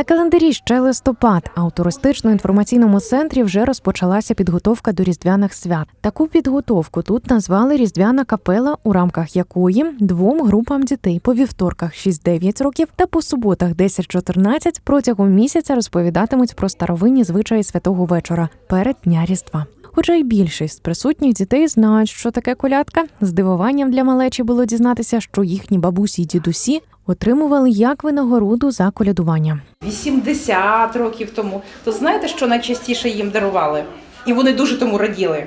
На календарі ще листопад, а у туристично-інформаційному центрі вже розпочалася підготовка до різдвяних свят. Таку підготовку тут назвали Різдвяна капела, у рамках якої двом групам дітей по вівторках 6-9 років та по суботах 10-14 протягом місяця розповідатимуть про старовинні звичаї святого вечора перед дня Різдва. Хоча й більшість присутніх дітей знають, що таке колядка. Здивуванням для малечі було дізнатися, що їхні бабусі й дідусі отримували як винагороду за колядування. 80 років тому, то знаєте, що найчастіше їм дарували? І вони дуже тому раділи?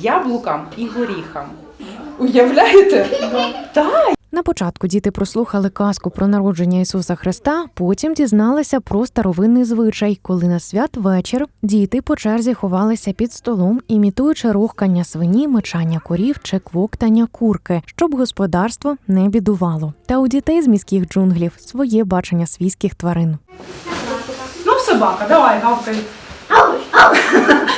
Яблукам і горіхам. Уявляєте? Так. На початку діти прослухали казку про народження Ісуса Христа, потім дізналися про старовинний звичай, коли на святвечір діти по черзі ховалися під столом, імітуючи рухкання свині, мечання корів чи квоктання курки, щоб господарство не бідувало. Та у дітей з міських джунглів своє бачення свійських тварин. Знов собака, давай, гавкай.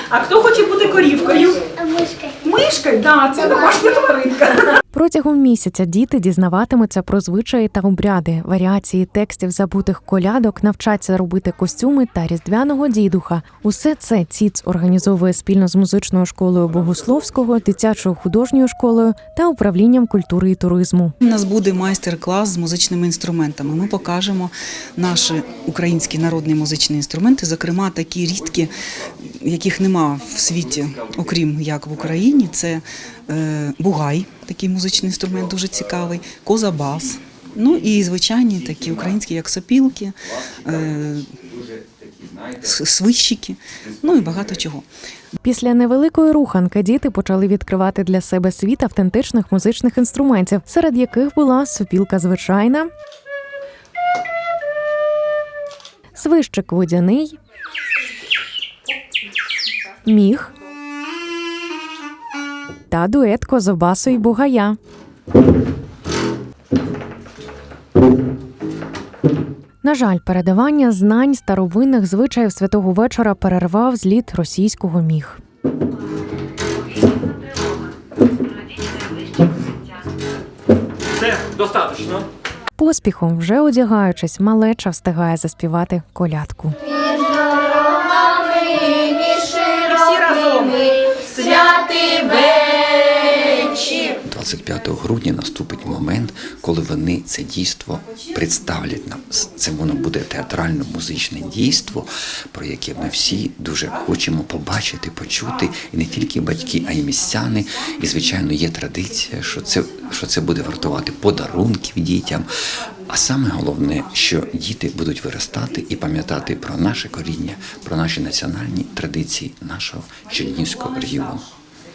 А хто хоче бути корівкою? Мишкой. Мишкою? Так, це домашня тваринка. Протягом місяця діти дізнаватимуться про звичаї та обряди, варіації текстів забутих колядок, навчаться робити костюми та різдвяного дідуха. Усе це ЦІЦ організовує спільно з музичною школою Богословського, дитячою художньою школою та управлінням культури і туризму. У нас буде майстер-клас з музичними інструментами. Ми покажемо наші українські народні музичні інструменти, зокрема такі рідкі, яких нема в світі, окрім як в Україні. Це е, бугай, такий музичний інструмент, дуже цікавий, козабас. Ну і звичайні такі українські, як сопілки, е, свищики, ну і багато чого. Після невеликої руханки діти почали відкривати для себе світ автентичних музичних інструментів, серед яких була супілка звичайна, свищик водяний, міг та дует козобасу і бугая. На жаль, передавання знань старовинних звичаїв святого вечора перервав зліт російського міг. Все, достаточно. Поспіхом, вже одягаючись, малеча встигає заспівати колядку. 25 грудня наступить момент, коли вони це дійство представлять нам. Це воно буде театрально-музичне дійство, про яке ми всі дуже хочемо побачити, почути, і не тільки батьки, а й містяни. І звичайно, є традиція, що це, що це буде вартувати подарунків дітям. А саме головне, що діти будуть виростати і пам'ятати про наше коріння, про наші національні традиції нашого Чернігівського регіону.